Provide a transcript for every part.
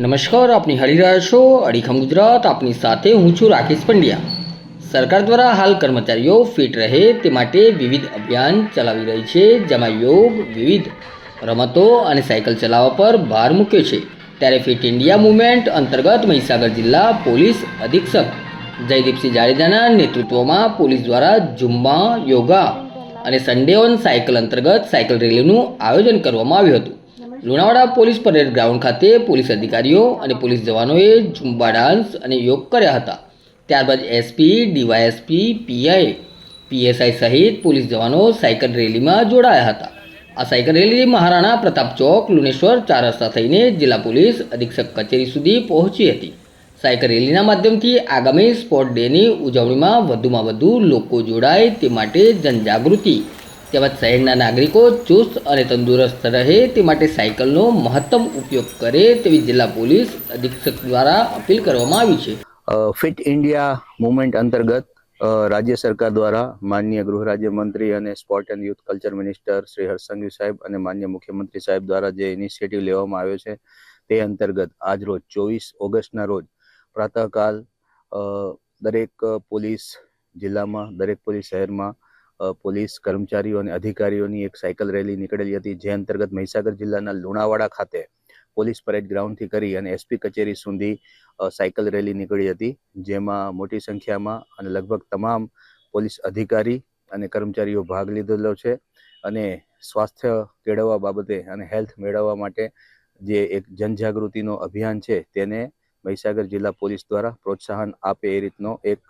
નમસ્કાર, આપની હળી રહ્યા છો, અડીખમ ગુજરાત, આપની સાથે હું છું રાકેશ પંડ્યા. સરકાર દ્વારા હાલ કર્મચારીઓ ફિટ રહે તે માટે વિવિધ અભિયાન ચલાવી રહી છે, જેમાં યોગ, વિવિધ રમતો અને સાયકલ ચલાવવા પર ભાર મૂક્યો છે. ત્યારે ફિટ ઇન્ડિયા મુવમેન્ટ અંતર્ગત મહીસાગર જિલ્લા પોલીસ અધિક્ષક જયદીપસિંહ જાડેજાના નેતૃત્વમાં પોલીસ દ્વારા ઝુમ્બા યોગા અને સન્ડે ઓન સાયકલ અંતર્ગત સાયકલ રેલીનું આયોજન કરવામાં આવ્યું હતું. લુણાવાડા પોલીસ પરેડ ગ્રાઉન્ડ ખાતે પોલીસ અધિકારીઓ અને પોલીસ જવાનોએ ઝુંબા ડાન્સ અને યોગ કર્યા હતા. ત્યારબાદ એસપી ડીવાયએસપી પીઆઈ પીએસઆઈ સહિત પોલીસ જવાનો સાયકલ રેલીમાં જોડાયા હતા. આ સાયકલ રેલી મહારાણા પ્રતાપ ચોક લુણેશ્વર ચાર રસ્તા થઈને જિલ્લા પોલીસ અધિક્ષક કચેરી સુધી પહોંચી હતી. સાયકલ રેલીના માધ્યમથી આગામી સ્પોર્ટ ડેની ઉજવણીમાં વધુમાં વધુ લોકો જોડાય તે માટે જનજાગૃતિ તેમજ શહેરના નાગરિકો ચુસ્ત અને તંદુરસ્ત રહે તે માટે સાયકલનો મહત્તમ ઉપયોગ કરે તેવી જિલ્લા પોલીસ અધિક્ષક દ્વારા અપીલ કરવામાં આવી છે. ફિટ ઇન્ડિયા મુવમેન્ટ અંતર્ગત રાજ્ય સરકાર દ્વારા માન્ય ગૃહ રાજ્યમંત્રી અને sport and youth culture minister Shri Harsh Sanghavi saheb અને માન્ય મુખ્યમંત્રી સાહેબ દ્વારા જે ઇનિશિયેટિવ લેવામાં આવ્યો છે તે અંતર્ગત આજ રોજ ચોવીસ ઓગસ્ટના રોજ પ્રાતઃકાલ દરેક પોલીસ જિલ્લામાં, દરેક પોલીસ શહેરમાં પોલીસ કર્મચારીઓ અને અધિકારીઓની એક સાયકલ રેલી નીકળેલી હતી, જે અંતર્ગત મહીસાગર જિલ્લાના લુણાવાડા ખાતે પોલીસ પરેડ ગ્રાઉન્ડથી કરી અને એસપી કચેરી સુધી સાયકલ રેલી નીકળી હતી. જેમાં મોટી સંખ્યામાં અને લગભગ તમામ પોલીસ અધિકારી અને કર્મચારીઓ ભાગ લીધેલો છે અને સ્વાસ્થ્ય કેળવવા બાબતે અને હેલ્થ મેળવવા માટે જે એક જનજાગૃતિનો અભિયાન છે તેને મહીસાગર જિલ્લા પોલીસ દ્વારા પ્રોત્સાહન આપે એ રીતનો એક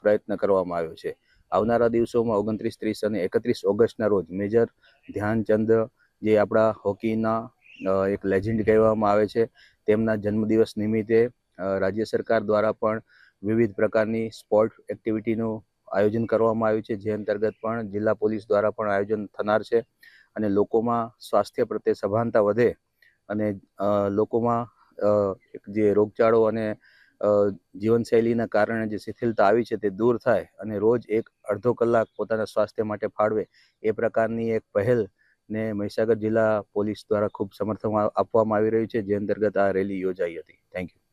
પ્રયત્ન કરવામાં આવ્યો છે. આવનારા દિવસોમાં ઓગણત્રીસ, ત્રીસ અને એકત્રીસ ઓગસ્ટના રોજ મેજર ધ્યાનચંદ જે આપણા હોકીના એક લેજેન્ડ કહેવામાં આવે છે, તેમના જન્મદિવસ નિમિત્તે રાજ્ય સરકાર દ્વારા પણ વિવિધ પ્રકારની સ્પોર્ટ એક્ટિવિટીનું આયોજન કરવામાં આવ્યું છે. જે અંતર્ગત પણ જિલ્લા પોલીસ દ્વારા પણ આયોજન થનાર છે અને લોકોમાં સ્વાસ્થ્ય પ્રત્યે સભાનતા વધે અને લોકોમાં જે રોગચાળો અને જીવનશૈલીના કારણે જે શિથિલતા આવી છે તે દૂર થાય અને રોજ એક અડધો કલાક પોતાના સ્વાસ્થ્ય માટે ફાળવે, એ પ્રકારની એક પહેલ ને મહીસાગર જિલ્લા પોલીસ દ્વારા ખૂબ સમર્થન આપવામાં આવી રહ્યું છે, જે અંતર્ગત આ રેલી યોજાઈ હતી. Thank you